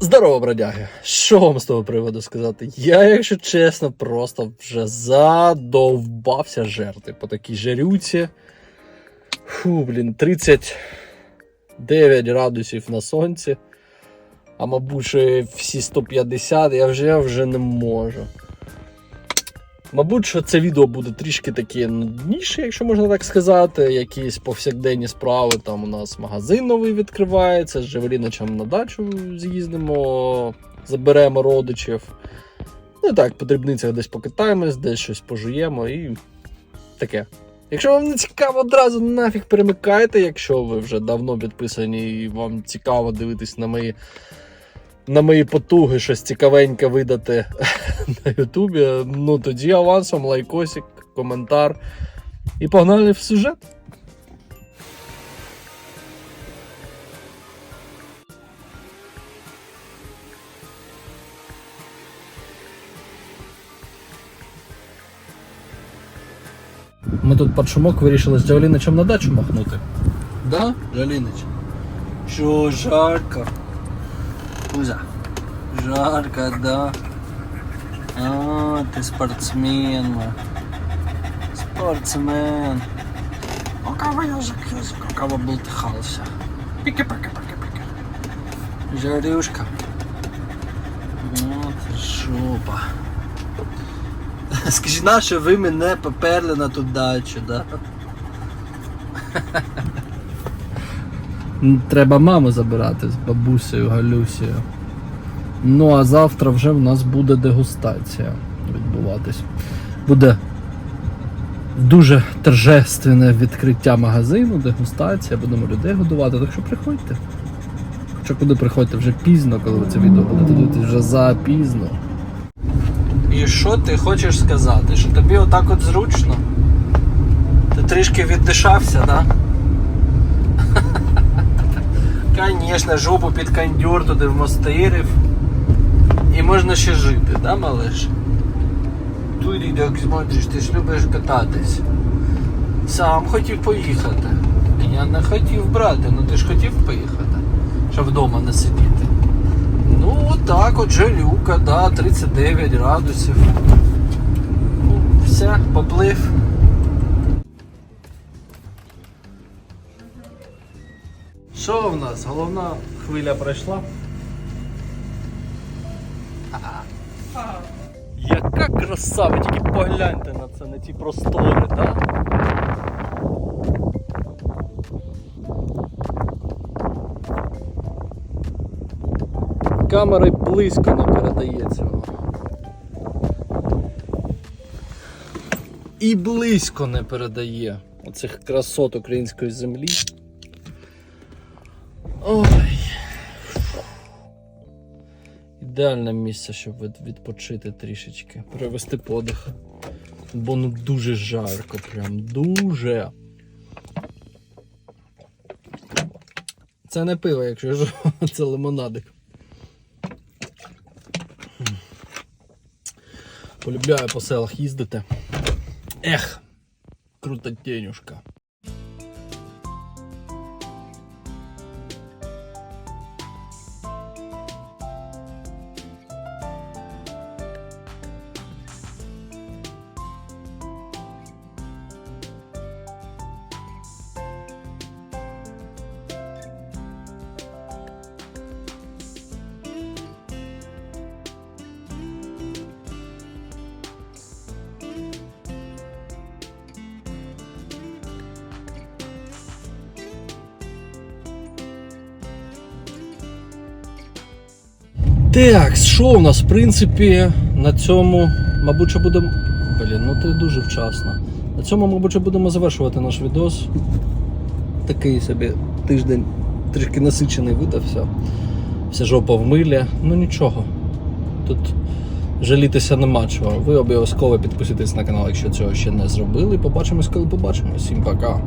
Здорово, бродяги! Що вам з того приводу сказати? Я, якщо чесно, просто вже задовбався жерти по такій жарюці. Фу, блін, 39 градусів на сонці. А мабуть, всі 150, я вже, я вже не можу. Мабуть, що це відео буде трішки таке нудніше, якщо можна так сказати. Якісь повсякденні справи. Там у нас магазин новий відкривається. З Джевеліничем на дачу з'їздимо, заберемо родичів. Ну так, по дрібницях десь покатаємось, десь щось пожуємо і таке. Якщо вам не цікаво, одразу нафіг перемикайте, якщо ви вже давно підписані і вам цікаво дивитись на мої, на мої потуги, щось цікавеньке видати на Ютубі, ну тоді авансом, лайкосик, коментар. І погнали в сюжет. Ми тут під шумок вирішили з Джавеліничем на дачу махнути. Да, Джавелінич? Що жарко? Кузя. Жарко, да. А, ты спортсмен. мой. Спортсмен. У кого язык, язык, у кого болтыхался. Пики-пики-пики-пики. Жарюшка. Вот жопа. Скажи, на що ви мене поперли на ту дачу, да? Треба маму забирати з бабусею Галюсею. Ну а завтра вже в нас буде дегустація відбуватись. Буде дуже торжественне відкриття магазину, дегустація, будемо людей годувати, так що приходьте. Хоча куди приходьте вже пізно, коли ви це відео будете дивитися, вже запізно. І що ти хочеш сказати? Що тобі отак от зручно? Ти трішки віддишався, да? Конечно, жопу під кондюр туди вмостирив. І можна ще жити, да, малиш? Туди як смотриш, ти ж любиш кататись. Сам хотів поїхати. Я не хотів брати, ну ти ж хотів поїхати, щоб вдома не сидіти. Ну, отак от жалюка, да, 39 градусів. Ну, все, поплив. Що в нас? Головна хвиля пройшла? Яка краса, ви тільки погляньте на це, на ці простори, да? Камера й близько не передає цього. І близько не передає оцих красот української землі. Ой. Ідеальне місце, щоб відпочити трішечки, перевести подих. Бо ну дуже жарко, прям дуже. Це не пиво, якщо ж це лимонадик. Полюбляю по селах їздити. Ех, крута тенюшка. Так, що у нас, в принципі, на цьому, мабуть, що будемо. Блін, ну ти дуже вчасно. На цьому, мабуть, будемо завершувати наш відос. Такий собі тиждень трішки насичений видався. Вся жопа в милі. Ну нічого. Тут жалітися нема чого. Ви обов'язково підписуйтесь на канал, якщо цього ще не зробили. Побачимось, коли побачимось. Всім пока.